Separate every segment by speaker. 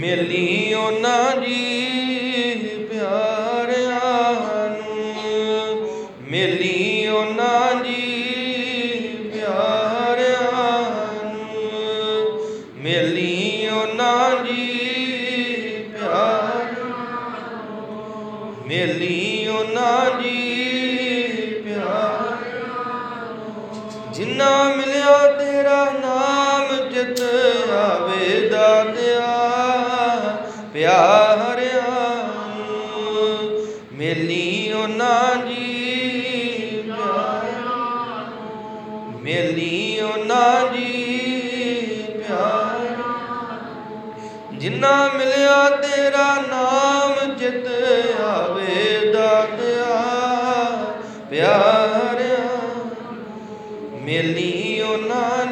Speaker 1: ਮੇਲੀ ਉਹਨਾਂ ਜੀ ਪਿਆਰਿਆਂ ਨੂੰ। ਮੇਲੀ ਉਹਨਾਂ ਜੀ ਪਿਆਰਿਆਂ ਨੂੰ। ਮੇਲੀ ਉਹਨਾਂ ਜੀ ਪਿਆਰਿਆਂ ਮੇਲੀ ਉਹਨਾਂ ਜੀ ਪਿਆਰ ਜਿੰਨਾ ਮਿਲਿਆ ਮੇਲੀ ਉਹਨਾਂ ਜੀ ਪਿਆਰਿਆਂ ਨੂੰ ਮੇਲੀ ਉਹਨਾਂ ਜੀ ਪਿਆਰਿਆਂ ਜਿੰਨਾ ਮਿਲਿਆ ਤੇਰਾ ਨਾਮ ਜਿਤ ਆਵੇ ਦਾਤਿਆ ਪਿਆਰਿਆ। ਮੇਲੀ ਨਾ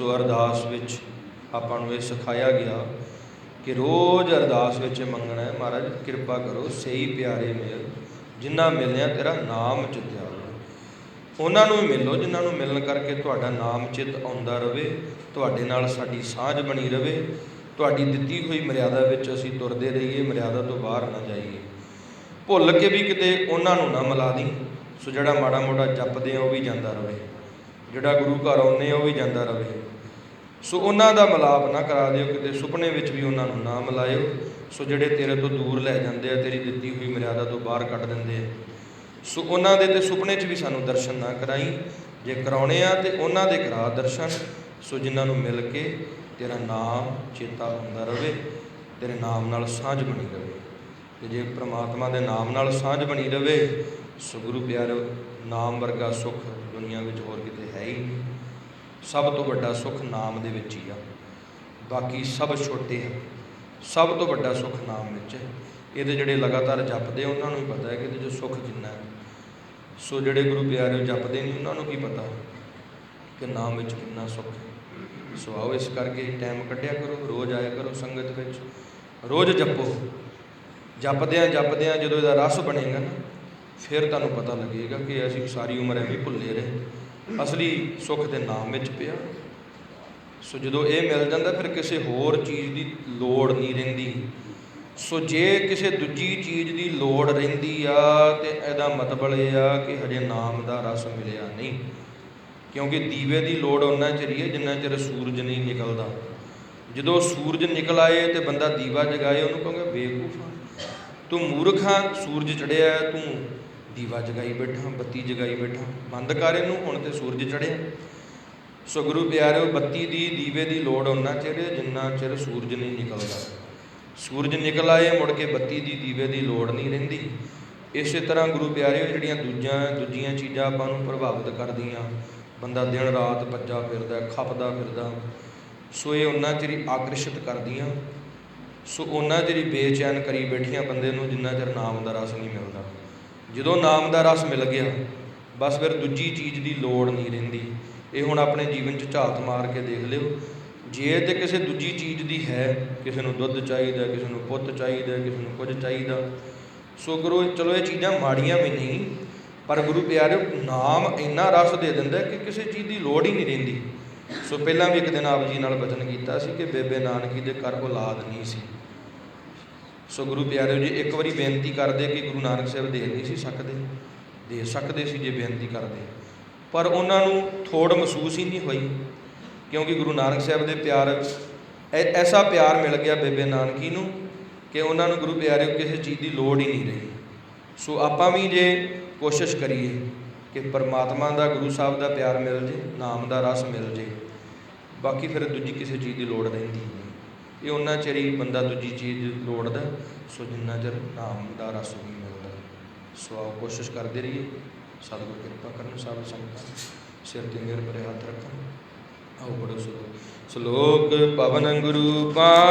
Speaker 1: ਸੋ ਅਰਦਾਸ ਵਿੱਚ ਆਪਾਂ ਨੂੰ ਇਹ ਸਿਖਾਇਆ ਗਿਆ ਕਿ ਰੋਜ਼ ਅਰਦਾਸ ਵਿੱਚ ਮੰਗਣਾ ਹੈ, ਮਹਾਰਾਜ ਕਿਰਪਾ ਕਰੋ ਸਹੀ ਪਿਆਰੇ ਮੇਲ ਜਿਨ੍ਹਾਂ ਮਿਲਿਆ ਤੇਰਾ ਨਾਮ ਚਿਤਿਆ ਉਹਨਾਂ ਨੂੰ ਮਿਲੋ, ਜਿਨ੍ਹਾਂ ਨੂੰ ਮਿਲਣ ਕਰਕੇ ਤੁਹਾਡਾ ਨਾਮ ਚਿਤ ਆਉਂਦਾ ਰਵੇ, ਤੁਹਾਡੇ ਨਾਲ ਸਾਡੀ ਸਾਂਝ ਬਣੀ ਰਵੇ। ਤੁਹਾਡੀ ਦਿੱਤੀ ਹੋਈ ਮਰਿਆਦਾ ਵਿੱਚ ਅਸੀਂ ਤੁਰਦੇ ਰਹੀਏ, ਮਰਿਆਦਾ ਤੋਂ ਬਾਹਰ ਨਾ ਜਾਈਏ। ਭੁੱਲ ਕੇ ਵੀ ਕਿਤੇ ਉਹਨਾਂ ਨੂੰ ਨਾ ਮਿਲਾ ਦੀ, ਸੋ ਜਿਹੜਾ ਮਾੜਾ ਮੋਟਾ ਜਪਦੇ ਆ, ਉਹ ਵੀ ਜਾਂਦਾ ਰਵੇ। ਜਿਹੜਾ ਗੁਰੂ ਘਰ ਆਉਂਦੇ ਆ, ਉਹ ਵੀ ਜਾਂਦਾ ਰਵੇ। ਸੋ ਉਹਨਾਂ ਦਾ ਮਿਲਾਪ ਨਾ ਕਰਾ ਦਿਓ ਕਿਤੇ ਸੁਪਨੇ ਵਿੱਚ ਵੀ ਉਹਨਾਂ ਨੂੰ ਨਾ ਮਿਲਾਇਓ। ਸੋ ਜਿਹੜੇ ਤੇਰੇ ਤੋਂ ਦੂਰ ਲੈ ਜਾਂਦੇ ਆ, ਤੇਰੀ ਦਿੱਤੀ ਹੋਈ ਮਰਿਆਦਾ ਤੋਂ ਬਾਹਰ ਕੱਢ ਦਿੰਦੇ ਆ। ਸੋ ਉਹਨਾਂ ਦੇ ਤੇ ਸੁਪਨੇ 'ਚ ਵੀ ਸਾਨੂੰ ਦਰਸ਼ਨ ਨਾ ਕਰਾਈ। ਜੇ ਕਰਾਉਣੇ ਆ ਤੇ ਉਹਨਾਂ ਦੇ ਕਰਾ ਦਰਸ਼ਨ। ਸੋ ਜਿਨ੍ਹਾਂ ਨੂੰ ਮਿਲ ਕੇ ਤੇਰਾ ਨਾਮ ਚੇਤਾ ਹੁੰਦਾ ਰਹੇ ਤੇਰੇ ਨਾਮ ਨਾਲ ਸਾਂਝ ਬਣੀ ਰਹੇ ਤੇ ਜੇ ਪ੍ਰਮਾਤਮਾ ਦੇ ਨਾਮ ਨਾਲ ਸਾਂਝ ਬਣੀ ਰਹੇ ਸੋ ਗੁਰੂ ਪਿਆਰ, ਨਾਮ ਵਰਗਾ ਸੁੱਖ ਦੁਨੀਆ ਵਿੱਚ ਹੋਰ ਕਿਤੇ ਹੈ ਹੀ ਸਭ ਤੋਂ ਵੱਡਾ ਸੁੱਖ ਨਾਮ ਦੇ ਵਿੱਚ ਹੀ ਆ। ਬਾਕੀ ਸਭ ਛੋਟੇ ਆ। ਸਭ ਤੋਂ ਵੱਡਾ ਸੁੱਖ ਨਾਮ ਵਿੱਚ ਹੈ। ਇਹਦੇ ਜਿਹੜੇ ਲਗਾਤਾਰ ਜਪਦੇ ਆ, ਉਹਨਾਂ ਨੂੰ ਹੀ ਪਤਾ ਹੈ ਕਿ ਇਹਦੇ 'ਚ ਸੁੱਖ ਕਿੰਨਾ ਹੈ। ਸੋ ਜਿਹੜੇ ਗੁਰੂ ਪਿਆਰੇ ਜਪਦੇ ਨਹੀਂ ਉਹਨਾਂ ਨੂੰ ਕੀ ਪਤਾ ਕਿ ਨਾਮ ਵਿੱਚ ਕਿੰਨਾ ਸੁੱਖ ਹੈ। ਸੋ ਆਓ ਇਸ ਕਰਕੇ ਟਾਈਮ ਕੱਢਿਆ ਕਰੋ ਰੋਜ਼ ਆਇਆ ਕਰੋ ਸੰਗਤ ਵਿੱਚ। ਰੋਜ਼ ਜਪੋ। ਜਪਦਿਆਂ ਜਪਦਿਆਂ ਜਦੋਂ ਇਹਦਾ ਰਸ ਬਣੇਗਾ ਨਾ ਫਿਰ ਤੁਹਾਨੂੰ ਪਤਾ ਲੱਗੇਗਾ ਕਿ ਅਸੀਂ ਸਾਰੀ ਉਮਰ ਐਵੇਂ ਭੁੱਲੇ ਰਹੇ। ਅਸਲੀ ਸੁੱਖ ਦੇ ਨਾਮ ਵਿੱਚ ਪਿਆ। ਸੋ ਜਦੋਂ ਇਹ ਮਿਲ ਜਾਂਦਾ, ਫਿਰ ਕਿਸੇ ਹੋਰ ਚੀਜ਼ ਦੀ ਲੋੜ ਨਹੀਂ ਰਹਿੰਦੀ। ਸੋ ਜੇ ਕਿਸੇ ਦੂਜੀ ਚੀਜ਼ ਦੀ ਲੋੜ ਰਹਿੰਦੀ ਆ, ਤੇ ਇਹਦਾ ਮਤਲਬ ਇਹ ਆ ਕਿ ਹਜੇ ਨਾਮ ਦਾ ਰਸ ਮਿਲਿਆ ਨਹੀਂ। ਕਿਉਂਕਿ ਦੀਵੇ ਦੀ ਲੋੜ ਉਹਨਾਂ ਚਿਰ ਹੀ ਹੈ ਜਿੰਨਾ ਚਿਰ ਸੂਰਜ ਨਹੀਂ ਨਿਕਲਦਾ। ਜਦੋਂ ਸੂਰਜ ਨਿਕਲ ਆਏ ਤੇ ਬੰਦਾ ਦੀਵਾ ਜਗਾਏ, ਉਹਨੂੰ ਕਹੋਗੇ, ਬੇਵਕੂਫ ਆ। ਤੂੰ ਮੂਰਖ ਆ, ਸੂਰਜ ਚੜਿਆ ਤੂੰ ਦੀਵਾ ਜਗਾਈ ਬੈਠਾ, ਬੱਤੀ ਜਗਾਈ ਬੈਠਾ। ਬੰਦ ਕਰ ਇਹਨੂੰ ਹੁਣ ਤੇ ਸੂਰਜ ਚੜਿਆ ਸੋ ਗੁਰੂ ਪਿਆਰਿਓ, ਬੱਤੀ ਦੀ, ਦੀਵੇ ਦੀ ਲੋੜ ਉਹਨਾਂ ਚਿਰ, ਜਿੰਨਾ ਚਿਰ ਸੂਰਜ ਨਹੀਂ ਨਿਕਲਦਾ। ਸੂਰਜ ਨਿਕਲ ਆਏ, ਮੁੜ ਕੇ ਬੱਤੀ ਦੀ, ਦੀਵੇ ਦੀ ਲੋੜ ਨਹੀਂ ਰਹਿੰਦੀ। ਇਸੇ ਤਰ੍ਹਾਂ ਗੁਰੂ ਪਿਆਰਿਓ, ਜਿਹੜੀਆਂ ਦੂਜੀਆਂ ਦੂਜੀਆਂ ਚੀਜ਼ਾਂ ਆਪਾਂ ਨੂੰ ਪ੍ਰਭਾਵਿਤ ਕਰਦੀਆਂ। ਬੰਦਾ ਦਿਨ ਰਾਤ ਭੱਜਾ ਫਿਰਦਾ, ਖਪਦਾ ਫਿਰਦਾ। ਸੋ ਇਹ ਉਹਨਾਂ ਚਿਰ ਆਕਰਸ਼ਿਤ ਕਰਦੀਆਂ। ਸੋ ਉਹਨਾਂ ਚਿਰ ਬੇਚੈਨ ਕਰੀ ਬੈਠੀਆਂ ਬੰਦੇ ਨੂੰ, ਜਿੰਨਾ ਚਿਰ ਨਾਮ ਦਾ ਰਸ ਨਹੀਂ ਮਿਲਦਾ। ਜਦੋਂ ਨਾਮ ਦਾ ਰਸ ਮਿਲ ਗਿਆ, ਬਸ ਫਿਰ ਦੂਜੀ ਚੀਜ਼ ਦੀ ਲੋੜ ਨਹੀਂ ਰਹਿੰਦੀ। ਇਹ ਹੁਣ ਆਪਣੇ ਜੀਵਨ 'ਚ ਝਾਤ ਮਾਰ ਕੇ ਦੇਖ ਲਿਓ। ਜੇ ਤੇ ਕਿਸੇ ਦੂਜੀ ਚੀਜ਼ ਦੀ ਹੈ, ਕਿਸੇ ਨੂੰ ਦੁੱਧ ਚਾਹੀਦਾ, ਕਿਸੇ ਨੂੰ ਪੁੱਤ ਚਾਹੀਦਾ, ਕਿਸੇ ਨੂੰ ਕੁਝ ਚਾਹੀਦਾ। ਸੋ ਗੁਰੂ, ਚਲੋ ਇਹ ਚੀਜ਼ਾਂ ਮਾੜੀਆਂ ਵੀ ਨਹੀਂ, ਪਰ ਗੁਰੂ ਪਿਆਰਿਓ, ਨਾਮ ਇੰਨਾ ਰਸ ਦੇ ਦਿੰਦਾ ਕਿ ਕਿਸੇ ਚੀਜ਼ ਦੀ ਲੋੜ ਹੀ ਨਹੀਂ ਰਹਿੰਦੀ। ਸੋ ਪਹਿਲਾਂ ਵੀ ਇੱਕ ਦਿਨ ਆਪ ਜੀ ਨਾਲ ਬਚਨ ਕੀਤਾ ਸੀ ਕਿ ਬੇਬੇ ਨਾਨਕੀ ਦੇ ਘਰ ਔਲਾਦ ਨਹੀਂ ਸੀ। ਸੋ ਗੁਰੂ ਪਿਆਰਿਓ ਜੀ, ਇੱਕ ਵਾਰੀ ਬੇਨਤੀ ਕਰਦੇ ਕਿ ਗੁਰੂ ਨਾਨਕ ਸਾਹਿਬ ਦੇ ਨਹੀਂ ਸੀ ਸਕਦੇ। ਦੇ ਸਕਦੇ ਸੀ ਜੇ ਬੇਨਤੀ ਕਰਦੇ। ਪਰ ਉਹਨਾਂ ਨੂੰ ਥੋੜ ਮਹਿਸੂਸ ਹੀ ਨਹੀਂ ਹੋਈ, ਕਿਉਂਕਿ ਗੁਰੂ ਨਾਨਕ ਸਾਹਿਬ ਦੇ ਪਿਆਰ, ਐ- ਐਸਾ ਪਿਆਰ ਮਿਲ ਗਿਆ ਬੇਬੇ ਨਾਨਕੀ ਨੂੰ ਕਿ ਉਹਨਾਂ ਨੂੰ ਗੁਰੂ ਪਿਆਰਿਓ ਕਿਸੇ ਚੀਜ਼ ਦੀ ਲੋੜ ਹੀ ਨਹੀਂ ਰਹੀ। ਸੋ ਆਪਾਂ ਵੀ ਜੇ ਕੋਸ਼ਿਸ਼ ਕਰੀਏ ਕਿ ਪਰਮਾਤਮਾ ਦਾ, ਗੁਰੂ ਸਾਹਿਬ ਦਾ ਪਿਆਰ ਮਿਲ ਜੇ, ਨਾਮ ਦਾ ਰਸ ਮਿਲ ਜੇ, ਬਾਕੀ ਫਿਰ ਦੂਜੀ ਕਿਸੇ ਚੀਜ਼ ਦੀ ਲੋੜ ਰਹਿੰਦੀ ਨਹੀਂ। ਇਹ ਉਹਨਾਂ ਚਿਰ ਹੀ ਬੰਦਾ ਦੂਜੀ ਚੀਜ਼ ਲੋੜਦਾ, ਸੋ ਜਿੰਨਾ ਚਿਰ ਨਾਮ ਦਾ ਰਸ ਨਹੀਂ ਮਿਲਦਾ। ਸੋ ਆਓ ਕੋਸ਼ਿਸ਼ ਕਰਦੇ ਰਹੀਏ। ਸਤਿਗੁਰ ਕਿਰਪਾ ਕਰਨ ਸਭ ਸੰਗਤਾਂ ਸਿਰ ਤੇ ਮੇਰ ਭਰੇ ਹੱਥ ਰੱਖਣ। ਆਓ ਪੜੋ ਸਲੋਕ ਸਲੋਕ ਪਵਨ ਗੁਰੂ ਪਾ